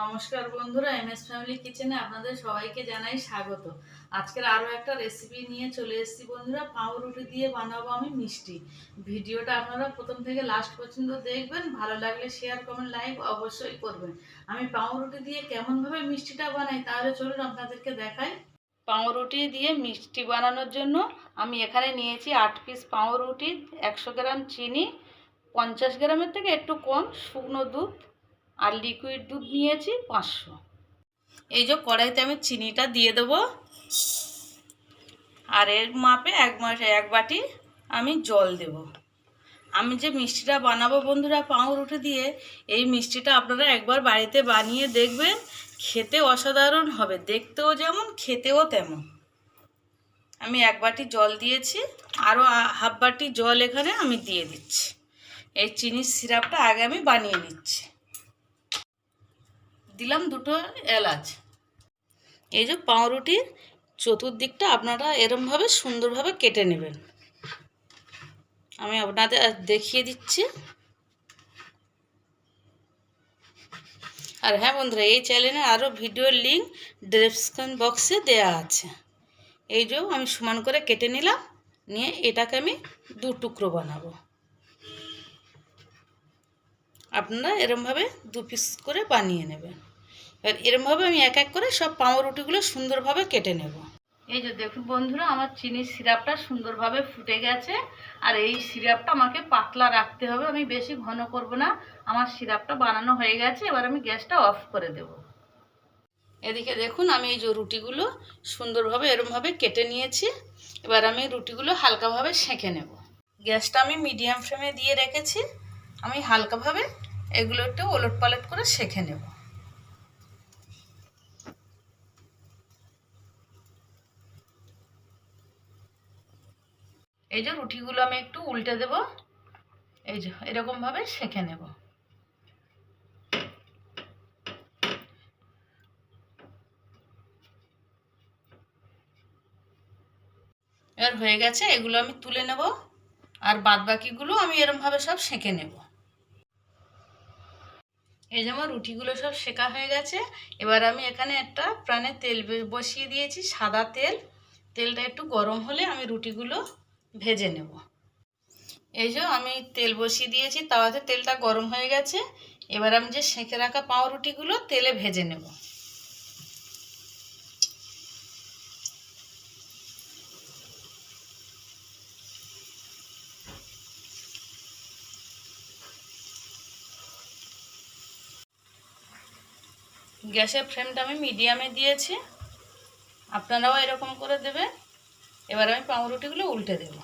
নমস্কার বন্ধুরা M S family কিচেনে আপনাদের সবাইকে জানাই স্বাগত। আজকের আরও একটা রেসিপি নিয়ে চলে এসেছি বন্ধুরা, পাউরুটি দিয়ে বানাবো আমি মিষ্টি। ভিডিওটা আপনারা প্রথম থেকে লাস্ট পর্যন্ত দেখবেন, ভালো লাগলে শেয়ার কমেন্ট লাইক অবশ্যই করবেন। আমি পাউরুটি দিয়ে কেমনভাবে মিষ্টিটা বানাই তাহলে চলুন আপনাদেরকে দেখাই। পাউরুটি দিয়ে মিষ্টি বানানোর জন্য আমি এখানে নিয়েছি আট পিস পাউরুটি, একশো গ্রাম চিনি, পঞ্চাশ গ্রামের থেকে একটু কম শুকনো দুধ আর লিকুইড দুধ নিয়েছি পাঁচশো। এই যে কড়াইতে আমি চিনিটা দিয়ে দেবো। আর এর মাপে এক মাস, এক বাটি আমি জল দেব। আমি যে মিষ্টিটা বানাবো বন্ধুরা পাউরুটি দিয়ে, এই মিষ্টিটা আপনারা একবার বাড়িতে বানিয়ে দেখবেন, খেতে অসাধারণ হবে। দেখতেও যেমন, খেতেও তেমন। আমি এক বাটি জল দিয়েছি, আরও হাফ বাটি জল এখানে আমি দিয়ে দিচ্ছি। এই চিনির সিরাপটা আগে আমি বানিয়ে নিচ্ছি। দিলাম দুটো এলাচ। এই যে পাউরুটির চতুর্দিকটা আপনারা এরমভাবে সুন্দরভাবে কেটে নেবেন। আমি আপনাদের দেখিয়ে দিচ্ছি। আর হ্যাঁ বন্ধুরা, এই চ্যানেলে আরও ভিডিওর লিঙ্ক ডেসক্রিপশন বক্সে দেয়া আছে। এই যে আমি সমান করে কেটে নিলাম, নিয়ে এটাকে আমি দু টুকরো বানাবো। আপনারা এরমভাবে দু পিস করে বানিয়ে নেবেন। এবার এরমভাবে আমি এক এক করে সব পাউরুটিগুলো সুন্দরভাবে কেটে নেব। এই যে দেখুন বন্ধুরা আমার চিনির সিরাপটা সুন্দরভাবে ফুটে গেছে। আর এই সিরাপটা আমাকে পাতলা রাখতে হবে আমি বেশি ঘন করব না। আমার সিরাপটা বানানো হয়ে গেছে এবার আমি গ্যাসটা অফ করে দেব। এদিকে দেখুন আমি এই যে রুটিগুলো সুন্দরভাবে এরমভাবে কেটে নিয়েছি। এবার আমি রুটিগুলো হালকাভাবে সেঁকে নেব। গ্যাসটা আমি মিডিয়াম ফ্লেমে দিয়ে রেখেছি। আমি হালকাভাবে এগুলো একটু ওলট পালট করে সেঁকে নেব। এই যে রুটিগুলো আমি একটু উল্টে দেব। এই যে এরকমভাবে সেঁকে নেব। এবার হয়ে গেছে, এগুলো আমি তুলে নেব, আর বাদ বাকিগুলো আমি এরমভাবে সব সেঁকে নেব। এই যে আমার রুটিগুলো সব শেখা হয়ে গেছে, এবার আমি এখানে একটা প্রাণে তেল বসিয়ে দিয়েছি, সাদা তেল। তেলটা একটু গরম হলে আমি রুটিগুলো ভেজে নেব। এই যে আমি তেল বসিয়ে দিয়েছি, তাওয়াতে তেলটা গরম হয়ে গেছে। এবার আমি যে সেঁকে রাখা পাউরুটিগুলো তেলে ভেজে নেব। গ্যাসের ফ্লেমটা আমি মিডিয়ামে দিয়েছি। আপনারাও এরকম করে দেবেন। এবার আমি পাউরুটিগুলো উল্টে দেব।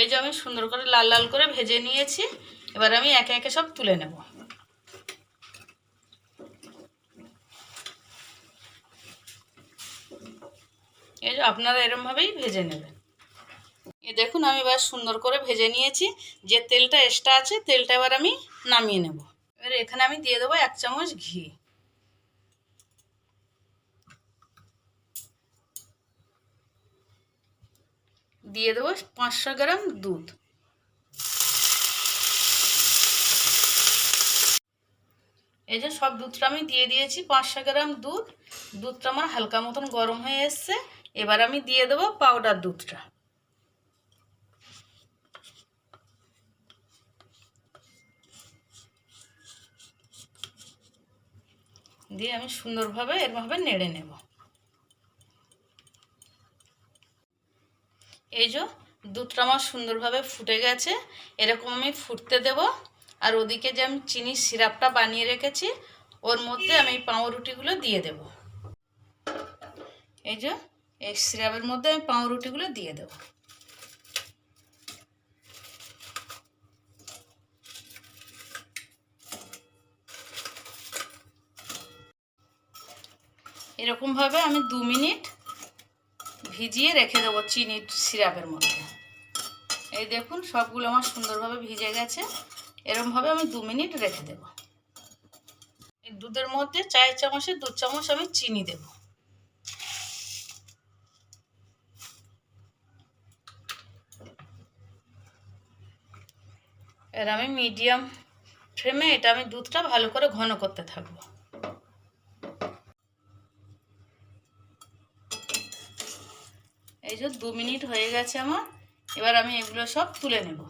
এই যে আমি সুন্দর করে লাল লাল করে ভেজে নিয়েছি, এবার আমি একে একে সব তুলে নেব। এই যে আপনারা এরমভাবেই ভেজে নেবেন। এ দেখুন, আমি এবার সুন্দর করে ভেজে নিয়েছি। যে তেলটা এক্সট্রা আছে, তেলটা এবার আমি নামিয়ে নেব। এবার এখানে আমি দিয়ে দেবো এক চামচ ঘি। দিয়ে দেবো পাঁচশো গ্রাম দুধ। এই যে সব দুধটা আমি দিয়ে দিয়েছি, পাঁচশো গ্রাম দুধ। দুধটা আমার হালকা মতন গরম হয়ে এসছে। এবার আমি দিয়ে দেবো পাউডার দুধটা। দিয়ে আমি সুন্দরভাবে এরভাবে নেড়ে নেব। এই যে দুধটা আমার সুন্দরভাবে ফুটে গেছে, এরকম আমি ফুটতে দেব। আর ওদিকে যে আমি চিনি সিরাপটা বানিয়ে রেখেছি, ওর মধ্যে আমি এই পাউরুটিগুলো দিয়ে দেব। এই যে এই সিরাপের মধ্যে আমি পাউরুটিগুলো দিয়ে দেব। এরকমভাবে আমি দু মিনিট ভিজিয়ে রেখে দেবো চিনির সিরাপের মধ্যে। এই দেখুন, সবগুলো আমার সুন্দরভাবে ভিজে গেছে। এরমভাবে আমি দু মিনিট রেখে দেব। এই দুধের মধ্যে চায়ের চামচে দু চামচ আমি চিনি দেব। এর আমি মিডিয়াম ফ্লেমে এটা আমি দুধটা ভালো করে ঘন করতে থাকব। এই যে দু মিনিট হয়ে গেছে আমার, এবার আমি এগুলো সব তুলে নেব।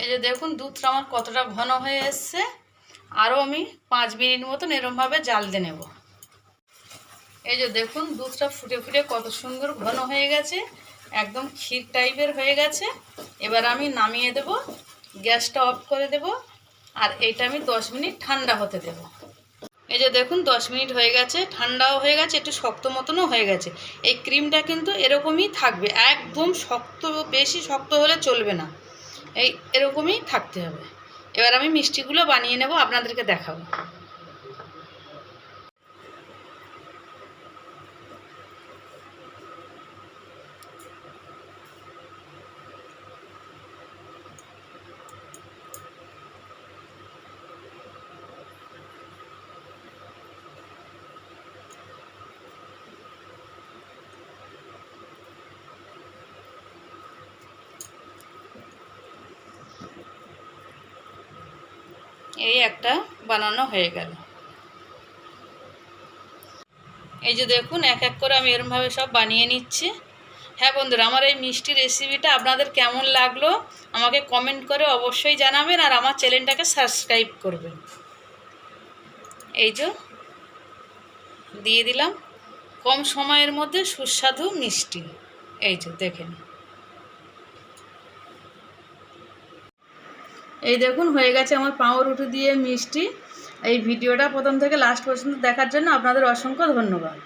এই যে দেখুন, দুধটা আমার কতটা ঘন হয়ে এসছে। আরও আমি পাঁচ মিনিট মতন এরমভাবে জাল দিয়ে নেব। এই যে দেখুন, দুধটা ফুটে ফুটে কত সুন্দর ঘন হয়ে গেছে। একদম ক্ষীর টাইপের হয়ে গেছে। এবার আমি নামিয়ে দেব, গ্যাসটা অফ করে দেব, আর এইটা আমি দশ মিনিট ঠান্ডা হতে দেব। এই যে দেখুন, দশ মিনিট হয়ে গেছে, ঠান্ডাও হয়ে গেছে, একটু শক্ত মতনও হয়ে গেছে। এই ক্রিমটা কিন্তু এরকমই থাকবে, একদম শক্ত, বেশি শক্ত হলে চলবে না। এই এরকমই থাকতে হবে। এবার আমি মিষ্টিগুলো বানিয়ে নেব, আপনাদেরকে দেখাবো। এই একটা বানানো হয়ে গেল। এই যে দেখুন, এক এক করে আমি এরমভাবে সব বানিয়ে নিচ্ছি। হ্যাঁ বন্ধুরা, আমার এই মিষ্টি রেসিপিটা আপনাদের কেমন লাগল আমাকে কমেন্ট করে অবশ্যই জানাবেন আর আমার চ্যানেলটাকে সাবস্ক্রাইব করবেন। এই যে দিয়ে দিলাম। কম সময়ের মধ্যে সুস্বাদু মিষ্টি। এই যে দেখেন। এই দেখুন, হয়ে গেছে আমার পাউরুটি দিয়ে মিষ্টি। এই ভিডিওটা প্রথম থেকে লাস্ট পর্যন্ত দেখার জন্য আপনাদের অসংখ্য ধন্যবাদ।